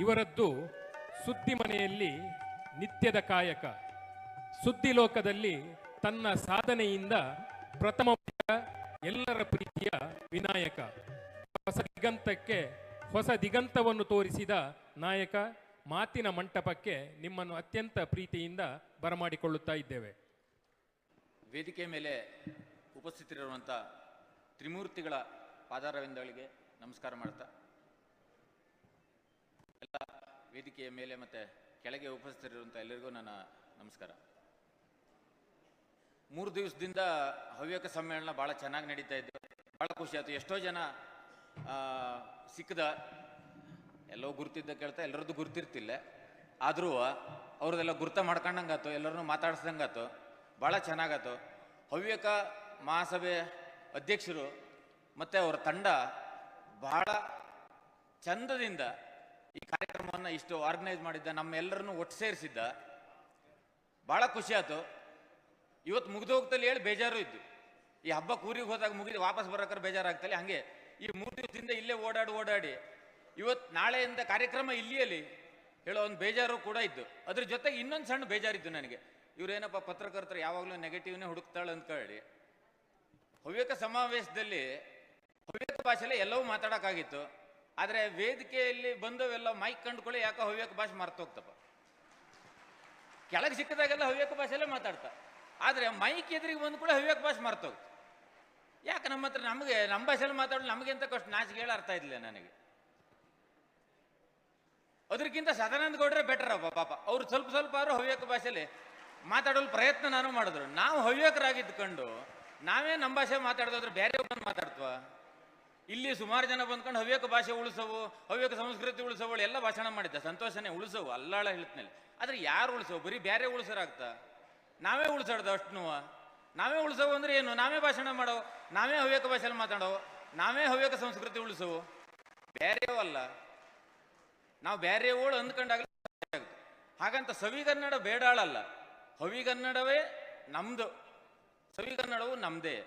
ಇವರದ್ದು ಸುದ್ದಿ ಮನೆಯಲ್ಲಿ ನಿತ್ಯದ ಕಾಯಕ. ಸುದ್ದಿ ಲೋಕದಲ್ಲಿ ತನ್ನ ಸಾಧನೆಯಿಂದ ಪ್ರಥಮ ಎಲ್ಲರ ಪ್ರೀತಿಯ ವಿನಾಯಕ. ಹೊಸ ದಿಗಂತಕ್ಕೆ, ಹೊಸ ದಿಗಂತವನ್ನು ತೋರಿಸಿದ ನಾಯಕ ಮಾತಿನ ಮಂಟಪಕ್ಕೆ ನಿಮ್ಮನ್ನು ಅತ್ಯಂತ ಪ್ರೀತಿಯಿಂದ ಬರಮಾಡಿಕೊಳ್ಳುತ್ತಾ ಇದ್ದೇವೆ. ವೇದಿಕೆ ಮೇಲೆ ಉಪಸ್ಥಿತರಿರುವಂಥ ತ್ರಿಮೂರ್ತಿಗಳ ಪಾದಾರವಿಂದಗಳಿಗೆ ನಮಸ್ಕಾರ ಮಾಡ್ತಾ ವೇದಿಕೆಯ ಮೇಲೆ ಮತ್ತು ಕೆಳಗೆ ಉಪಸ್ಥಿತರಿರುವಂಥ ಎಲ್ಲರಿಗೂ ನನ್ನ ನಮಸ್ಕಾರ. ಮೂರು ದಿವಸದಿಂದ ಹವ್ಯಕ ಸಮ್ಮೇಳನ ಭಾಳ ಚೆನ್ನಾಗಿ ನಡೀತಾ ಇದ್ದೆ ಭಾಳ ಖುಷಿ ಆಯ್ತು. ಎಷ್ಟೋ ಜನ ಸಿಕ್ಕದ, ಎಲ್ಲೋ ಗುರುತಿದ್ದ ಕೇಳ್ತಾ ಎಲ್ಲರದ್ದು ಗುರ್ತಿರ್ತಿಲ್ಲ. ಆದರೂ ಅವ್ರದ್ದೆಲ್ಲ ಗುರ್ತ ಮಾಡ್ಕೊಂಡಂಗಾತು ಎಲ್ಲರನ್ನೂ ಮಾತಾಡ್ಸ್ದಂಗಾತು ಭಾಳ ಚೆನ್ನಾಗಾತು ಹವ್ಯಕ ಮಹಾಸಭೆ ಅಧ್ಯಕ್ಷರು ಮತ್ತು ಅವರ ತಂಡ ಭಾಳ ಚಂದದಿಂದ ಈ ಕಾರ್ಯಕ್ರಮವನ್ನು ಇಷ್ಟು ಆರ್ಗನೈಸ್ ಮಾಡಿದ್ದ, ನಮ್ಮೆಲ್ಲರನ್ನು ಒಟ್ಟು ಸೇರಿಸಿದ್ದ ಭಾಳ ಖುಷಿ ಆಯ್ತು. ಇವತ್ತು ಮುಗಿದು ಹೋಗ್ತಲ್ಲಿ ಹೇಳಿ ಬೇಜಾರು ಇದ್ದು. ಈ ಹಬ್ಬ ಕೂರಿಗೆ ಹೋದಾಗ ಮುಗಿದು ವಾಪಸ್ ಬರೋಕ್ರೆ ಬೇಜಾರಾಗ್ತಲ್ಲ. ಹಾಗೆ ಈ ಮೂರು ದಿವಸದಿಂದ ಇಲ್ಲೇ ಓಡಾಡಿ ಓಡಾಡಿ, ಇವತ್ತು ನಾಳೆಯಿಂದ ಕಾರ್ಯಕ್ರಮ ಇಲ್ಲಿಯಲ್ಲಿ ಹೇಳೋ ಒಂದು ಬೇಜಾರು ಕೂಡ ಇದ್ದು. ಅದ್ರ ಜೊತೆಗೆ ಇನ್ನೊಂದು ಸಣ್ಣ ಬೇಜಾರಿದ್ದು ನನಗೆ. ಇವರೇನಪ್ಪ ಪತ್ರಕರ್ತರು ಯಾವಾಗಲೂ ನೆಗೆಟಿವ್ನೇ ಹುಡುಕ್ತಾಳೆ ಹೇಳಿ ಹವ್ಯಕ ಸಮಾವೇಶದಲ್ಲಿ ಹವ್ಯಕ ಭಾಷೆಯಲ್ಲಿ ಎಲ್ಲವೂ ಮಾತಾಡೋಕ್ಕಾಗಿತ್ತು. ಆದರೆ ವೇದಿಕೆಯಲ್ಲಿ ಬಂದವೆಲ್ಲ ಮೈಕ್ ಕಂಡುಕೊಳ್ಳಿ, ಯಾಕೋ ಹವ್ಯಕ ಭಾಷೆ ಮರ್ತೋಗ್ತಪ್ಪ. ಕೆಳಗೆ ಸಿಕ್ಕಿದಾಗೆಲ್ಲ ಹವ್ಯಕ ಭಾಷೆಯಲ್ಲೇ ಮಾತಾಡ್ತಾ. ಆದರೆ ಮೈಕ್ ಎದುರಿಗೆ ಬಂದ ಕೂಡ ಹವ್ಯಕ ಭಾಷೆ ಮರ್ತೋಗ್ತು. ಯಾಕೆ ನಮ್ಮ ಹತ್ರ ನಮಗೆ, ನಮ್ಮ ಭಾಷೆಯಲ್ಲಿ ಮಾತಾಡಲು ನಮಗೆ ಅಂತ ಕಷ್ಟ? ನಾಚಿಕೆ ಹೇಳ ಅರ್ಥ ಇದ್ದಿಲ್ಲ ನನಗೆ. ಅದಕ್ಕಿಂತ ಸದಾನಂದ ಗೌಡ್ರೆ ಬೆಟರ್ ಅಪ್ಪ ಪಾಪ. ಅವ್ರು ಸ್ವಲ್ಪ ಸ್ವಲ್ಪ ಆದ್ರೂ ಹವ್ಯಕ ಭಾಷೆಯಲ್ಲಿ ಮಾತಾಡಲು ಪ್ರಯತ್ನ ನಾನು ಮಾಡಿದ್ರು. ನಾವು ಹವ್ಯಕರಾಗಿದ್ದುಕೊಂಡು ನಾವೇ ನಮ್ಮ ಭಾಷೆ ಮಾತಾಡೋದಾದ್ರೆ ಬೇರೆ ಬಂದು ಮಾತಾಡ್ತವ? ಇಲ್ಲಿ ಸುಮಾರು ಜನ ಬಂದ್ಕೊಂಡು ಹವ್ಯಕ ಭಾಷೆ ಉಳಿಸವು, ಹವ್ಯಕ ಸಂಸ್ಕೃತಿ ಉಳಿಸೋವಳು ಎಲ್ಲ ಭಾಷಣ ಮಾಡಿದ್ದ. ಸಂತೋಷನೇ ಉಳಿಸವು, ಅಲ್ಲಾಳ ಹೇಳ್ತಿನಲ್ಲಿ ಆದ್ರೆ ಯಾರು ಉಳಿಸವು? ಬರೀ ಬೇರೆ ಉಳಿಸೋರಾಗ್ತಾ? ನಾವೇ ಉಳಿಸಾಡ್ದು ಅಷ್ಟು ನಾವೇ ಉಳಿಸವು ಅಂದ್ರೆ ಏನು? ನಾವೇ ಭಾಷಣ ಮಾಡೋ ನಾವೇ ಹವ್ಯಕ ಭಾಷೆಯಲ್ಲಿ ಮಾತಾಡೋ ನಾವೇ ಹವ್ಯಕ ಸಂಸ್ಕೃತಿ ಉಳಿಸವು. ಬೇರೆಯವಲ್ಲ ನಾವು ಬೇರೆಯವಳು ಅಂದ್ಕೊಂಡಾಗಲೇ ಆಗುತ್ತೆ. ಹಾಗಂತ ಸವಿಗನ್ನಡ ಬೇಡಾಳಲ್ಲ ಹವಿಗನ್ನಡವೇ ನಮ್ದು. ಸವಿಗನ್ನಡವು ನಮ್ದೇ.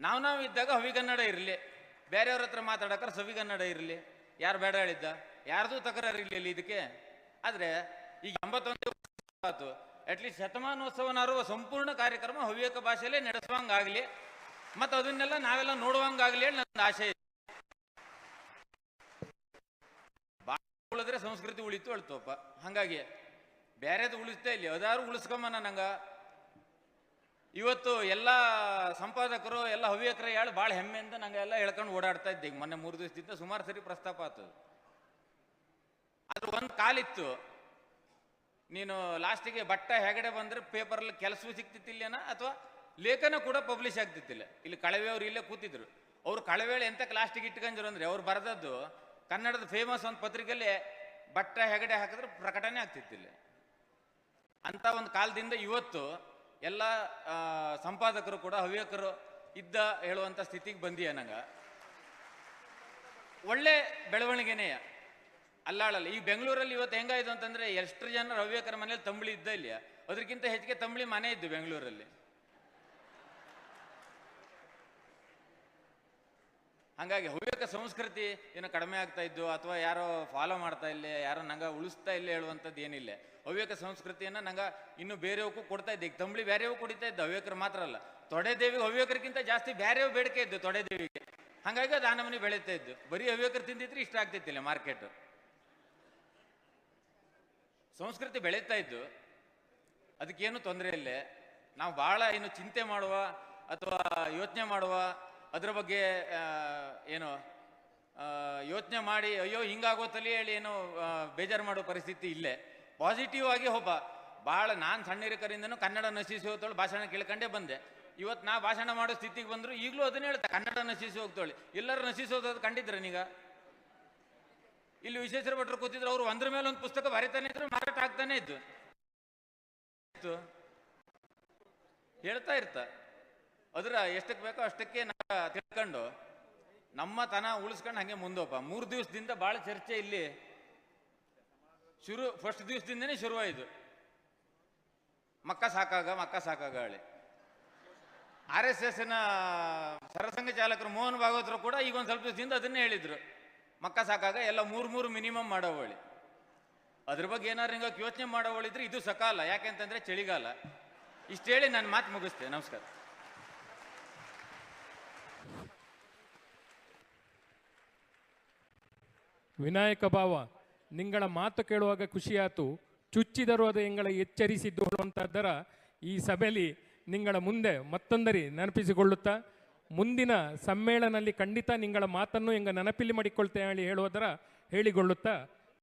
ನಾವು ನಾವು ಇದ್ದಾಗ ಹವಿಗನ್ನಡ ಇರಲಿ. ಬೇರೆಯವ್ರ ಹತ್ರ ಮಾತಾಡಕ್ರೆ ಸವಿಗನ್ನಡ ಇರಲಿ. ಯಾರು ಬೇಡ ಹೇಳಿದ್ದ? ಯಾರ್ದು ತಕರಾರು ಇರಲಿಲ್ಲ ಇದಕ್ಕೆ. ಆದರೆ ಈಗ ಎಂಬತ್ತೊಂದು ಆಯ್ತು ಅಟ್ಲೀಸ್ಟ್ ಶತಮಾನೋತ್ಸವನಾರು ಸಂಪೂರ್ಣ ಕಾರ್ಯಕ್ರಮ ಹವ್ಯಕ ಭಾಷೆಯಲ್ಲೇ ನಡೆಸುವಂಗಾಗಲಿ. ಮತ್ತು ಅದನ್ನೆಲ್ಲ ನಾವೆಲ್ಲ ನೋಡುವಂಗಾಗಲಿ ಹೇಳಿ ನನ್ನ ಆಶೆ ಇದೆ. ಭಾಷೆ ಉಳಿದ್ರೆ ಸಂಸ್ಕೃತಿ ಉಳಿತು ಅಳ್ತೋಪ. ಹಾಗಾಗಿ ಬೇರೆದು ಉಳಿಸ್ತಾ ಇಲ್ಲಿ. ಅದಾರು ಉಳಿಸ್ಕೊಂಬ ನಂಗ. ಇವತ್ತು ಎಲ್ಲ ಸಂಪಾದಕರು, ಎಲ್ಲ ಹವ್ಯಕರು ಹೇಳಿ ಭಾಳ ಹೆಮ್ಮೆಯಿಂದ ನಂಗೆ ಎಲ್ಲ ಹೇಳ್ಕೊಂಡು ಓಡಾಡ್ತಾ ಇದ್ದೆ. ಮೊನ್ನೆ ಮೂರು ದಿವಸದಿಂದ ಸುಮಾರು ಸರಿ ಪ್ರಸ್ತಾಪ ಆತು. ಅದು ಒಂದು ಕಾಲಿತ್ತು. ನೀನು ಲಾಸ್ಟಿಗೆ ಬಟ್ಟ ಹೆಗಡೆ ಬಂದ್ರೆ ಪೇಪರಲ್ಲಿ ಕೆಲಸವೂ ಸಿಕ್ತಿತ್ತಿಲ್ಲೇನ ಅಥವಾ ಲೇಖನ ಕೂಡ ಪಬ್ಲಿಷ್ ಆಗ್ತಿತ್ತಿಲ್ಲ? ಇಲ್ಲಿ ಕಳವೆಯವ್ರು ಇಲ್ಲೇ ಕೂತಿದ್ರು. ಅವ್ರು ಕಳವೆ ಎಂತ ಲಾಸ್ಟಿಗೆ ಇಟ್ಕೊಂಡ್ರು ಅಂದ್ರೆ ಅವ್ರು ಬರೆದದ್ದು ಕನ್ನಡದ ಫೇಮಸ್ ಒಂದು ಪತ್ರಿಕೆಯಲ್ಲಿ ಬಟ್ಟ ಹೆಗಡೆ ಹಾಕಿದ್ರೆ ಪ್ರಕಟಣೆ ಆಗ್ತಿತ್ತಿಲ್ಲ. ಅಂತ ಒಂದು ಕಾಲದಿಂದ ಇವತ್ತು ಎಲ್ಲ ಸಂಪಾದಕರು ಕೂಡ, ಹವ್ಯಕರು ಇದ್ದ ಹೇಳುವಂಥ ಸ್ಥಿತಿಗೆ ಬಂದಿಯ ನಂಗೆ? ಒಳ್ಳೆ ಬೆಳವಣಿಗೆನೇ ಅಲ್ಲಾಳಲ್ಲ ಈ ಬೆಂಗಳೂರಲ್ಲಿ ಇವತ್ತು ಹೆಂಗಾಯ್ತು ಅಂತಂದ್ರೆ ಎಷ್ಟು ಜನ ಹವ್ಯಕರ ಮನೇಲಿ ತಂಬಳಿ ಇದ್ದ ಇಲ್ಲ ಅದಕ್ಕಿಂತ ಹೆಚ್ಚಿಗೆ ತಂಬಳಿ ಮನೆ ಇದ್ದು ಬೆಂಗಳೂರಲ್ಲಿ. ಹಂಗಾಗಿ ಹವ್ಯಕ ಸಂಸ್ಕೃತಿ ಏನೋ ಕಡಿಮೆ ಆಗ್ತಾ ಇದ್ದು ಅಥವಾ ಯಾರೋ ಫಾಲೋ ಮಾಡ್ತಾ ಇಲ್ಲ, ಯಾರೋ ನಂಗೆ ಉಳಿಸ್ತಾ ಇಲ್ಲ ಹೇಳುವಂಥದ್ದು ಏನಿಲ್ಲ. ಹವ್ಯಕ ಸಂಸ್ಕೃತಿಯನ್ನ ನಂಗೆ ಇನ್ನು ಬೇರೆಯವಕ್ಕೂ ಕೊಡ್ತಾ ಇದ್ದೆ. ತಂಬಳಿ ಬೇರೆಯವು ಕುಡಿತಾ ಇದ್ದ, ಹವ್ಯಕರು ಮಾತ್ರ ಅಲ್ಲ. ತೊಡೆದೇವಿ ಹವ್ಯಕರಿಗಿಂತ ಜಾಸ್ತಿ ಬೇರೆಯವು ಬೇಡಿಕೆ ಇದ್ದು ತೊಡೆದೇವಿಗೆ. ಹಾಗಾಗಿ ಅದು ಆ ನಮೂನಿ ಬೆಳೀತಾ ಇದ್ದು. ಬರೀ ಹವ್ಯಕರು ತಿಂದಿದ್ರೆ ಇಷ್ಟ ಆಗ್ತಿತ್ತಿಲ್ಲ ಮಾರ್ಕೆಟ್ ಸಂಸ್ಕೃತಿ ಬೆಳೀತಾ ಇದ್ದು, ಅದಕ್ಕೇನು ತೊಂದರೆ ಇಲ್ಲ. ನಾವು ಭಾಳ ಇನ್ನು ಚಿಂತೆ ಮಾಡುವ ಅಥವಾ ಯೋಚನೆ ಮಾಡುವ ಅದ್ರ ಬಗ್ಗೆ ಏನು ಯೋಚನೆ ಮಾಡಿ, ಅಯ್ಯೋ, ಹಿಂಗಾಗೋತಲ್ಲಿ ಹೇಳಿ ಏನು ಬೇಜಾರು ಮಾಡೋ ಪರಿಸ್ಥಿತಿ ಇಲ್ಲೇ. ಪಾಸಿಟಿವ್ ಆಗಿ ಒಬ್ಬ ಭಾಳ ನಾನು ಸಣ್ಣಿರಕರಿಂದನೂ ಕನ್ನಡ ನಶಿಸಿ ಹೋಗ್ತಾಳೆ ಭಾಷಣ ಕೇಳ್ಕೊಂಡೇ ಬಂದೆ. ಇವತ್ತು ನಾ ಭಾಷಣ ಮಾಡೋ ಸ್ಥಿತಿಗೆ ಬಂದರು ಈಗಲೂ ಅದನ್ನ ಹೇಳ್ತಾ, ಕನ್ನಡ ನಶಿಸಿ ಹೋಗ್ತಾಳೆ ಎಲ್ಲರೂ ನಶಿಸಿ ಹೋಗೋದು ಕಂಡಿದ್ರ ನೀಗ? ಇಲ್ಲಿ ವಿಶ್ವೇಶ್ವರ ಭಟ್ರು ಕೂತಿದ್ರು, ಅವರು ಒಂದ್ರ ಮೇಲೆ ಒಂದು ಪುಸ್ತಕ ಬರೀತಾನೆ ಇದ್ರು, ಮಾರಾಟ ಆಗ್ತಾನೆ ಇದ್ದು. ಹೇಳ್ತಾ ಇರ್ತ. ಅದ್ರ ಎಷ್ಟಕ್ಕೆ ಬೇಕೋ ಅಷ್ಟಕ್ಕೆ ನಾವು ತಿಳ್ಕೊಂಡು ನಮ್ಮ ತನ ಉಳಿಸ್ಕೊಂಡು ಹಂಗೆ ಮುಂದೋಪ. ಮೂರು ದಿವಸದಿಂದ ಭಾಳ ಚರ್ಚೆ ಇಲ್ಲಿ ಶುರು ಫಸ್ಟ್ ದಿವಸದಿಂದನೇ ಶುರುವಾಯಿತು ಮಕ್ಕ ಸಾಕಾಗ ಮಕ್ಕ ಸಾಕಾಗ ಹೇಳಿ. ಆರ್ ಎಸ್ ಎಸ್ನ ಸರಸಂಘ ಚಾಲಕರು ಮೋಹನ್ ಭಾಗವತರು ಕೂಡ ಈಗ ಒಂದು ಸ್ವಲ್ಪ ದಿವಸದಿಂದ ಅದನ್ನೇ ಹೇಳಿದ್ರು. ಮಕ್ಕ ಸಾಕಾಗ ಎಲ್ಲ ಮೂರು ಮೂರು ಮಿನಿಮಮ್ ಮಾಡೋವಳಿ. ಅದ್ರ ಬಗ್ಗೆ ಏನಾರು ಹಿಂಗೆ ಯೋಚನೆ ಮಾಡೋವಳಿದ್ರೆ ಇದು ಸಕಾಲ. ಯಾಕೆಂತಂದ್ರೆ ಚಳಿಗಾಲ. ಇಷ್ಟು ಹೇಳಿ ನನ್ನ ಮಾತು ಮುಗಿಸ್ತೇನೆ. ನಮಸ್ಕಾರ. ವಿನಾಯಕ ಭಾವ, ನಿಂಗಳ ಮಾತು ಕೇಳುವಾಗ ಖುಷಿಯಾತು, ಚುಚ್ಚಿದರು ಅದು ಎಂಗಳ ಎಚ್ಚರಿಸಿದ್ದು ಅನ್ನುವಂಥದ್ದರ ಈ ಸಭೆಯಲ್ಲಿ ನಿಂಗಳ ಮುಂದೆ ಮತ್ತೊಂದರಿ ನೆನಪಿಸಿಕೊಳ್ಳುತ್ತಾ, ಮುಂದಿನ ಸಮ್ಮೇಳನಲ್ಲಿ ಖಂಡಿತ ನಿಂಗಳ ಮಾತನ್ನು ಹೆಂಗ ನೆನಪಿಲ್ಲಿ ಮಾಡಿಕೊಳ್ತೇನೆ ಹೇಳಿ ಹೇಳುವುದರ ಹೇಳಿಕೊಳ್ಳುತ್ತಾ